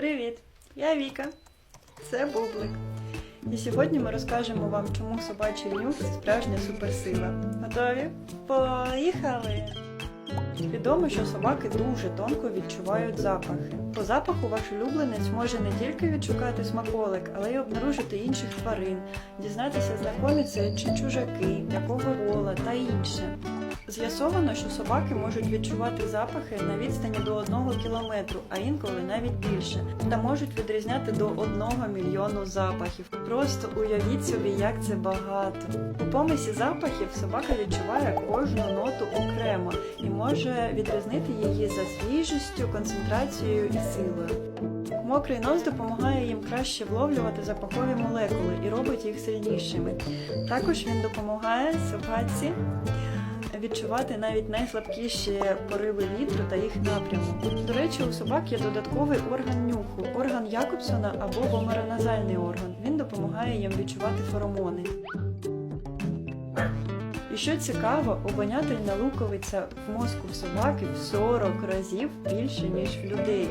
Привіт! Я Віка. Це Бублик. І сьогодні ми розкажемо вам, чому собачий нюх справжня суперсила. Готові? Поїхали! Відомо, що собаки дуже тонко відчувають запахи. По запаху ваш улюбленець може не тільки відшукати смаколик, але й обнаружити інших тварин, дізнатися, знайомі це чи чужаки, якого пола та інше. З'ясовано, що собаки можуть відчувати запахи на відстані до 1 кілометру, а інколи навіть більше, та можуть відрізняти до 1 мільйону запахів. Просто уявіть собі, як це багато. У помисі запахів собака відчуває кожну ноту окремо і може відрізнити її за свіжістю, концентрацією і силою. Мокрий нос допомагає їм краще вловлювати запахові молекули і робить їх сильнішими. Також він допомагає собаці відчувати навіть найслабкіші пориви вітру та їх напрямок. До речі, у собак є додатковий орган нюху, орган Якобсона або вомероназальний орган. Він допомагає їм відчувати феромони. Що цікаво, обонятельна луковиця в мозку в собаки в 40 разів більше, ніж в людей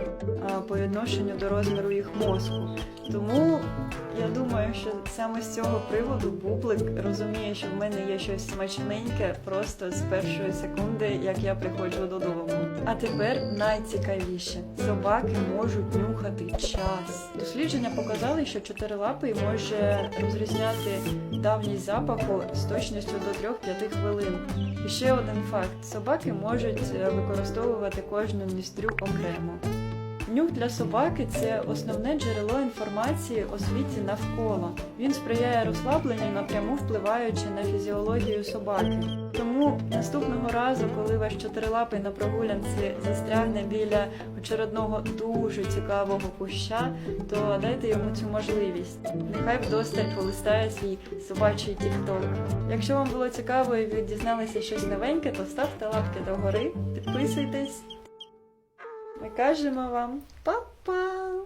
по відношенню до розміру їх мозку. Тому я думаю, що саме з цього приводу Бублик розуміє, що в мене є щось смачненьке просто з першої секунди, як я приходжу додому. А тепер найцікавіше: собаки можуть нюхати час. Дослідження показали, що чотирилапий може розрізняти давність запаху з точністю до 3-5 хвилин. І ще один факт: собаки можуть е, використовувати кожну ністрю окремо. Нюх для собаки це основне джерело інформації у світі навколо. Він сприяє розслабленню, напряму впливаючи на фізіологію собаки. Тому наступного разу, коли ваш чотирилапий на прогулянці застрягне біля очередного дуже цікавого куща, то дайте йому цю можливість. Нехай вдосталь полистає свій собачий тікток. Якщо вам було цікаво і ви дізналися щось новеньке, то ставте лапки догори, підписуйтесь. Ми кажемо вам па-па!